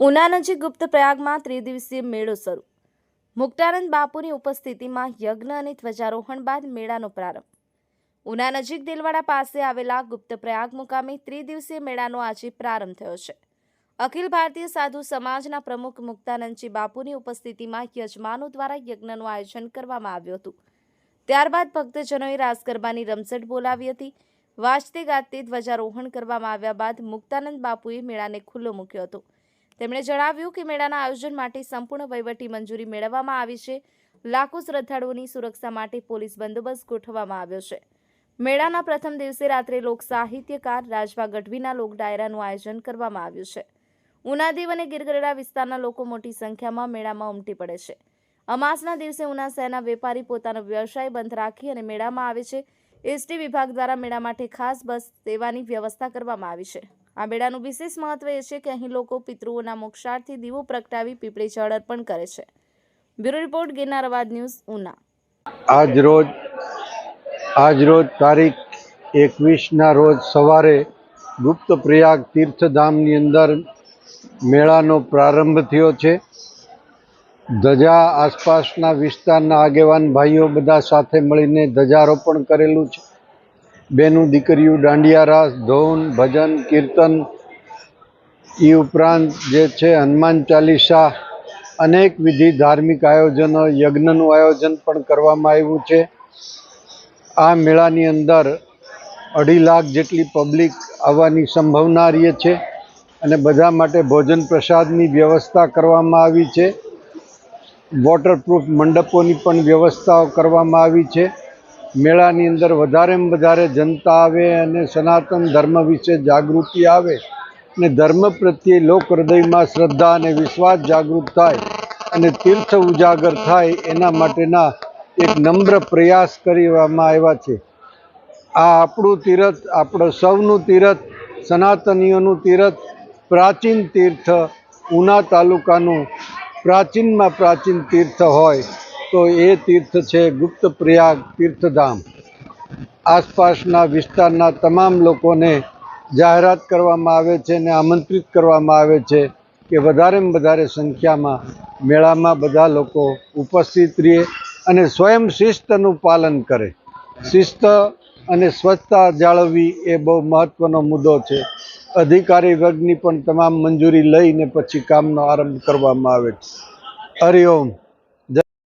ઉના નજીક ગુપ્ત પ્રયાગમાં ત્રિદિવસીય મેળો શરૂ. મુક્તાનંદ બાપુની ઉપસ્થિતિમાં યજ્ઞ અને ધ્વજારોહણ બાદ મેળાનો પ્રારંભ. ઉના નજીક દિલવાડા પાસે આવેલા ગુપ્ત પ્રયાગ મુકામે ત્રિદિવસીય મેળાનો આજે પ્રારંભ થયો છે. અખિલ ભારતીય સાધુ સમાજના પ્રમુખ મુક્તાનંદજી બાપુની ઉપસ્થિતિમાં યજમાનો દ્વારા યજ્ઞનું આયોજન કરવામાં આવ્યું હતું. ત્યારબાદ ભક્તજનોએ રાસ ગરબાની રમઝટ બોલાવી હતી. વાજતે ગાજતે ધ્વજારોહણ કરવામાં આવ્યા બાદ મુક્તાનંદ બાપુએ મેળાને ખુલ્લો મૂક્યો હતો. તેમણે જણાવ્યું કે મેળાના આયોજન માટે સંપૂર્ણ વહીવટી મંજૂરી મેળવવામાં આવી છે. લાખો શ્રદ્ધાળુઓની સુરક્ષા માટે પોલીસ બંદોબસ્ત ગોઠવવામાં આવ્યો છે. મેળાના પ્રથમ દિવસે રાત્રે લોક સાહિત્યકાર રાજભા ગઢવીના લોક ડાયરાનું આયોજન કરવામાં આવ્યું છે. ઉનાદેવ અને ગીરગઢડા વિસ્તારના લોકો મોટી સંખ્યામાં મેળામાં ઉમટી પડે છે. અમાસના દિવસે ઉના શહેરના વેપારી પોતાનો વ્યવસાય બંધ રાખી અને મેળામાં આવે છે. એસટી વિભાગ દ્વારા મેળા માટે ખાસ બસ સેવાની વ્યવસ્થા કરવામાં આવી છે. આ મેળાનું વિશેષ મહત્વ એ છે કે અહીં લોકો પિતૃઓના મોક્ષાર્થી દીવો પ્રગટાવી પીપળી જળ અર્પણ કરે છે. બ્યુરો રિપોર્ટ ગિરનાર અવાજ ન્યૂઝ, ઉના. આજ રોજ આજ રોજ તારીખ એકવીસના રોજ સવારે ગુપ્ત પ્રયાગ તીર્થધામની અંદર મેળાનો પ્રારંભ થયો છે. ધજા આસપાસના વિસ્તારના આગેવાન ભાઈઓ બધા સાથે મળીને ધજારોપણ કરેલું છે. બેનું દીકરીઓ દાંડિયા રાસ, ધોન, ભજન, કીર્તન એ ઉપરાંત જે છે હનુમાન ચાલીસા, અનેક વિધિ ધાર્મિક આયોજનો, યજ્ઞનું આયોજન પણ કરવામાં આવ્યું છે. આ મેળાની અંદર અઢી લાખ જેટલી પબ્લિક આવવાની સંભાવના રહે છે અને બધા માટે ભોજન પ્રસાદની વ્યવસ્થા કરવામાં આવી છે. વોટરપ્રૂફ મંડપોની પણ વ્યવસ્થાઓ કરવામાં આવી છે. મેળાની અંદર વધારેમાં વધારે જનતા આવે અને સનાતન ધર્મ વિશે જાગૃતિ આવે અને ધર્મ પ્રત્યે લોક હૃદયમાં શ્રદ્ધા અને વિશ્વાસ જાગૃત થાય અને તીર્થ ઉજાગર થાય એના માટેના એક નમ્ર પ્રયાસ કરવામાં આવ્યા છે. આ આપણું તીર્થ, આપણો સૌનું તીર્થ, સનાતનીઓનું તીર્થ, પ્રાચીન તીર્થ, ઉના તાલુકાનું પ્રાચીનમાં પ્રાચીન તીર્થ હોય. તો એ તીર્થ છે ગુપ્ત પ્રયાગ તીર્થધામ. આસપાસના વિસ્તારના તમામ લોકોને જાહેરાત કરવામાં આવે છે અને આમંત્રિત કરવામાં આવે છે કે વધારેમાં વધારે સંખ્યામાં મેળામાં બધા લોકો ઉપસ્થિત રહે અને સ્વયં શિસ્તનું પાલન કરે. શિસ્ત અને સ્વચ્છતા જાળવવી એ બહુ મહત્ત્વનો મુદ્દો છે. અધિકારી વર્ગની પણ તમામ મંજૂરી લઈને પછી કામનો આરંભ કરવામાં આવે છે. હરિઓમ